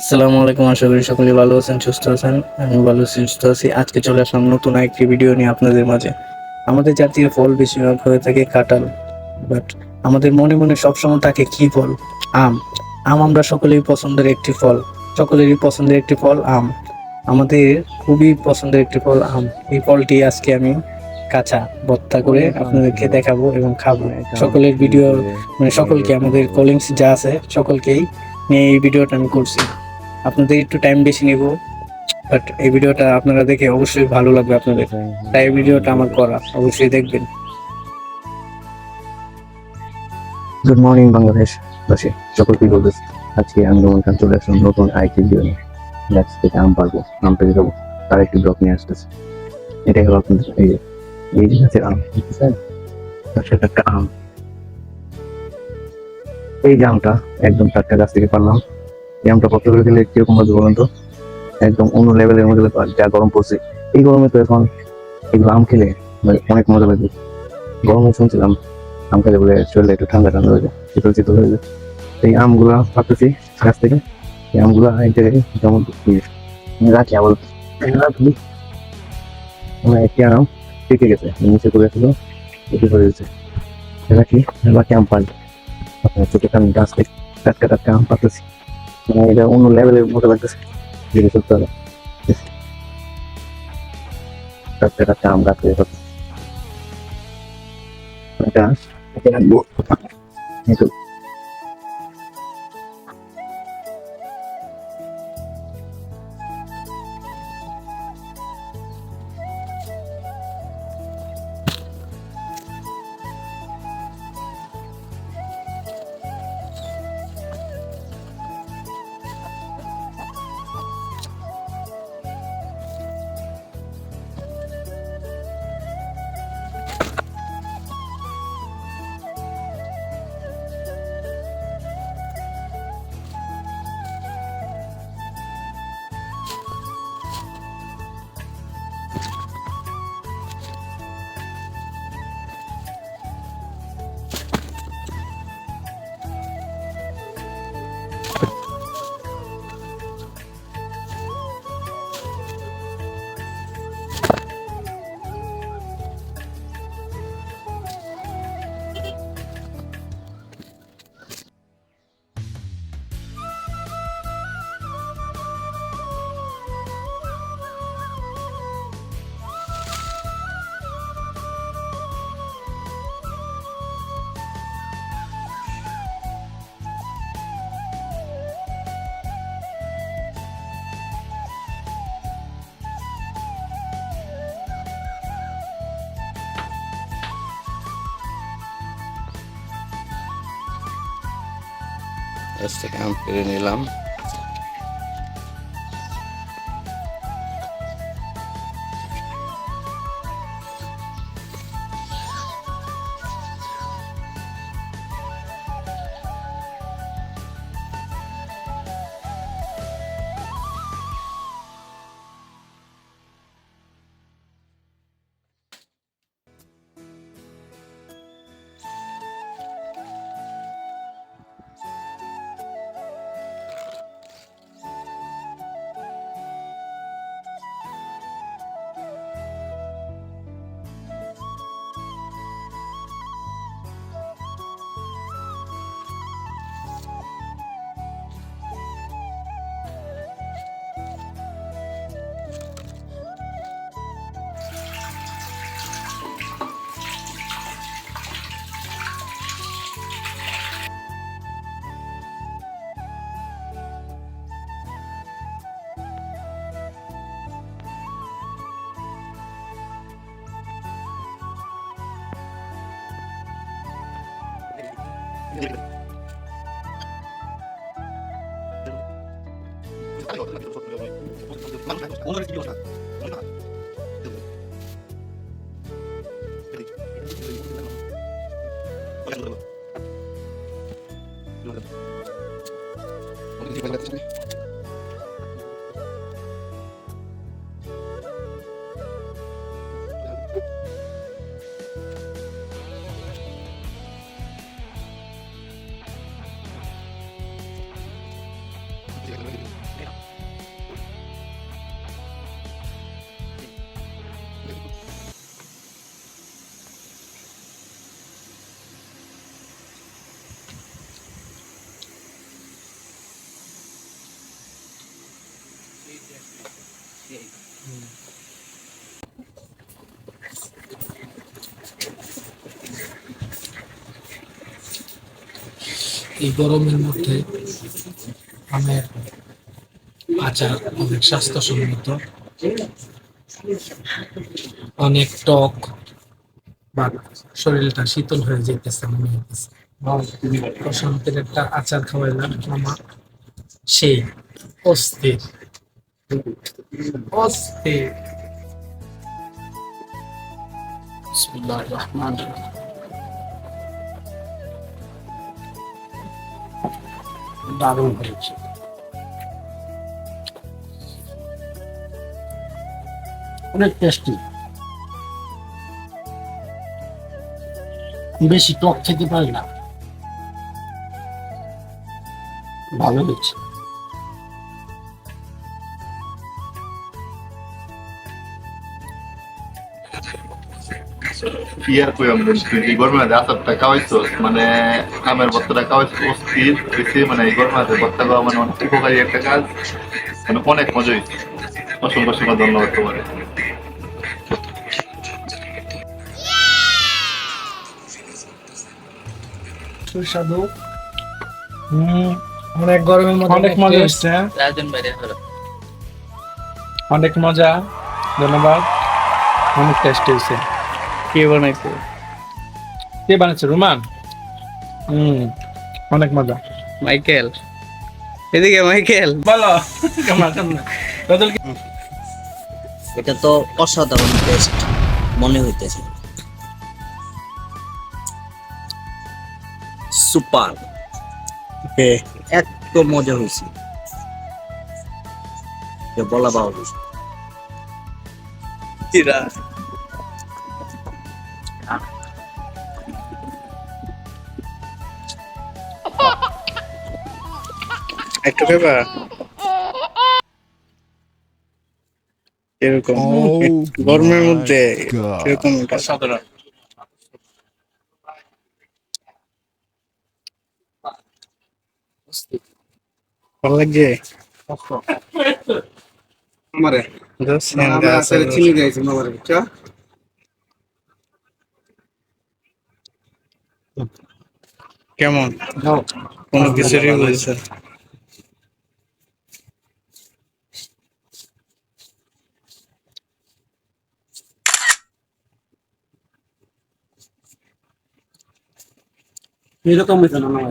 আসসালামু আলাইকুম, আশা করি সকলে ভালো আছেন, সুস্থ আছেন আমি ভালো আছি, সুস্থ আছি। আজকে চলে আসলাম নতুন একটি ভিডিও নিয়ে আপনাদের মাঝে। আমাদের জাতীয় ফল বেশিরভাগ হয়ে থাকে কাঁঠাল বাট আমাদের মনে মনে সবসময় থাকে কি ফল? আম। আম আমরা সকলেই পছন্দের একটি ফল, সকলেরই পছন্দের একটি ফল আম। আমাদের খুবই পছন্দের একটি ফল আম। এই ফলটি আজকে আমি কাঁচা ভর্তা করে আপনাদেরকে দেখাবো এবং খাব। সকলের ভিডিও মানে সকলকে, আমাদের কলিংস যা আছে, সকলকেই নিয়ে এই ভিডিওটা আমি করছি। আপনাদের একটু টাইম বেশি নেব বাট এই ভিডিওটা আপনারা দেখে অবশ্যই ভালো লাগবে আপনাদের। তাই এই ভিডিওটা আমার করা অবশ্যই দেখবেন। গুড মর্নিং বাংলাদেশ বাসী সকল কি বলতেছে? আজকে আমি রোমান খান চলে আসলাম নতুন আরেকটি ভিডিও নিয়ে। গাছ থেকে আম পারব আম পেরে যাব। তার একটি ব্লক নিয়ে আসতেছে। এটাই হলো আপনাদের এই যে এই যে গাছের আম একটা আম। এই যে আমটা একদম টাটকা গাছ থেকে পারলাম। আমটা কত করে গেলে কীরকম হবে বলুন তো? একদম অন্য লেভেলের মধ্যে যা গরম পড়ছে। এই গরমে তো এখন এগুলো আম খেলে মানে অনেক মজা লাগবে গরমে শুনছিলাম, আম খেলে বলে শরীরে একটু ঠান্ডা ঠান্ডা হয়ে যায়, শীতল শীতল হয়ে যায়। এই আমগুলা পাকতেছি গাছ থেকে, এই আমগুলা এক জায়গায় যেমন রাখি আবার। রাখি আমার একটি আম পেকে গেছে, নিচে করে ছিল এটি রাখি বাকি আম পাই আপনার ছোট গাছ থেকে টাটকা টাটকা আম পাকতেছি মানে এটা অন্য লেভেলের মতো লাগতেছে যেটা সত্যি হবে টাটকা টাটকা আম গাছ থেকে পাকতেছে। এটা এটা রাখব এই তো গাছ কেড়ে নিলাম 오늘의 집이 오셨 다. এই গরমের মধ্যে আমের আচার অনেক স্বাস্থ্যসম্মত। অনেক টক বা শরীরটা শীতল হয়ে যেতেছে, মনে হইতেছে। প্রশান্তের একটা আচার খাওয়াইলাম আমার। সেই অস্থির। দারুণ হয়েছে। অনেক টেস্টি বেশি টক খেতে পারি না। ভালো হয়েছে। ইয়ার কই আমরা এই গরমে মাঝে আচারটা খাওয়াইছো মানে আমের ভর্তাটা খাওয়াইছো অস্থির হয়েছে মানে এই গরমে মাঝে ভর্তা খাওয়া মানে অনেক উপকারী একটা কাজ মানে অনেক মজা হয়েছে অসংখ্য অসংখ্য ধন্যবাদ তোমার সুস্বাদু অনেক গরমের মধ্যে অনেক মজা হচ্ছে অনেক মজা ধন্যবাদ অনেক টেস্টি হয়েছে কে বানাইছে কে? বানাচ্ছে রুমান? হুম। অনেক মজা। মাইকেল। এদিকে মাইকেল। বলো। এটা তো অসাধারণ টেস্ট মনে হইতেছে। সুপার ওকে এত মজা হয়েছে যে বলা বাহুল একটু খাবা এরকম। গরমের মধ্যে এরকম অসাধারণ। ভালো লাগছে? আমারে চিনি দিয়েছি আমারে কেমন? কোনো কিছুরই বলছে এরকম হইতো না আমার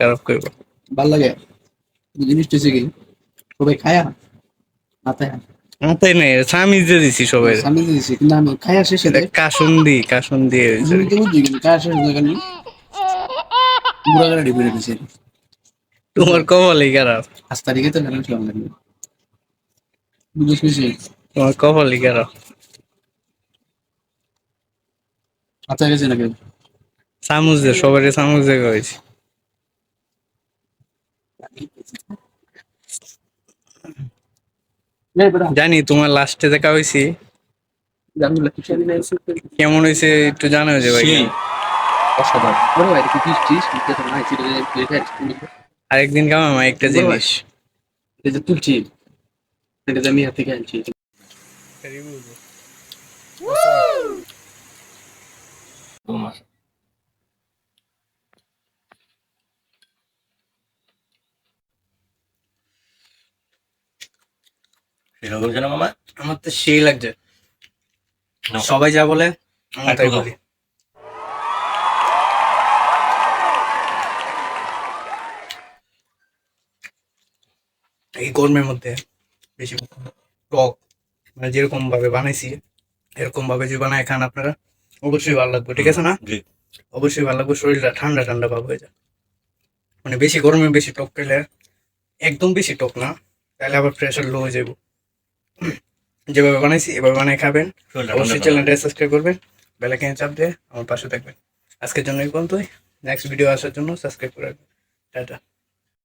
খারাপ করব। ভালো লাগে? জিনিসটা হচ্ছে কি? সবাই খায়া? মাথায় মাথায় নেই স্বামী দিয়ে দিছি সবাই। আমি দিয়েছি কিন্তু আমি খায়া শেষে কাসুন দি কাসুন দিয়ে তো বুঝি কিন্তু খায়া শেষে দেখেন বুড়া গাড়ি বেড়ে দিয়েছে। তোমার কপালই খারাপ। পাঁচ তারিখে তো গাড়ি ছিলাম লাগবে বুঝিস বুঝি তোমার কপালই খারাপ। আচ্ছা গেছে নাকি চামচ দিয়ে সবাই চামচ দিয়ে হয়েছে জানি তোমার লাস্টে দেখা হয়েছি। কেমন হয়েছে একটু জানাও যে ভাই। আরেকদিন কামাম একটা জিনিস। এটা তুলছি। এটা আমি হাত আমার তো সেই লাগছে। সবাই যা বলে আমি তাই বলি। এই গরমের মধ্যে বেশি টক মানে যেরকম ভাবে বানাইছি এরকম ভাবে যে বানায় খান আপনারা অবশ্যই ভালো লাগবে ঠিক আছে না? অবশ্যই ভালো লাগবে শরীরটা ঠান্ডা ঠান্ডা ভাব হয়ে যায় মানে বেশি গরমে বেশি টক খেলে একদম বেশি টক না তাহলে আবার প্রেশার লো হয়ে যাব। যেভাবে বানাইছি এভাবে বানাই খাবেন। অবশ্যই চ্যানেলটা সাবস্ক্রাইব করবেন বেলাইকনে চাপ দিয়ে আমার পাশে থাকবেন। আজকের জন্য এই পর্যন্তই। নেক্সট ভিডিও আসার জন্য সাবস্ক্রাইব করে রাখবেন। টাটা।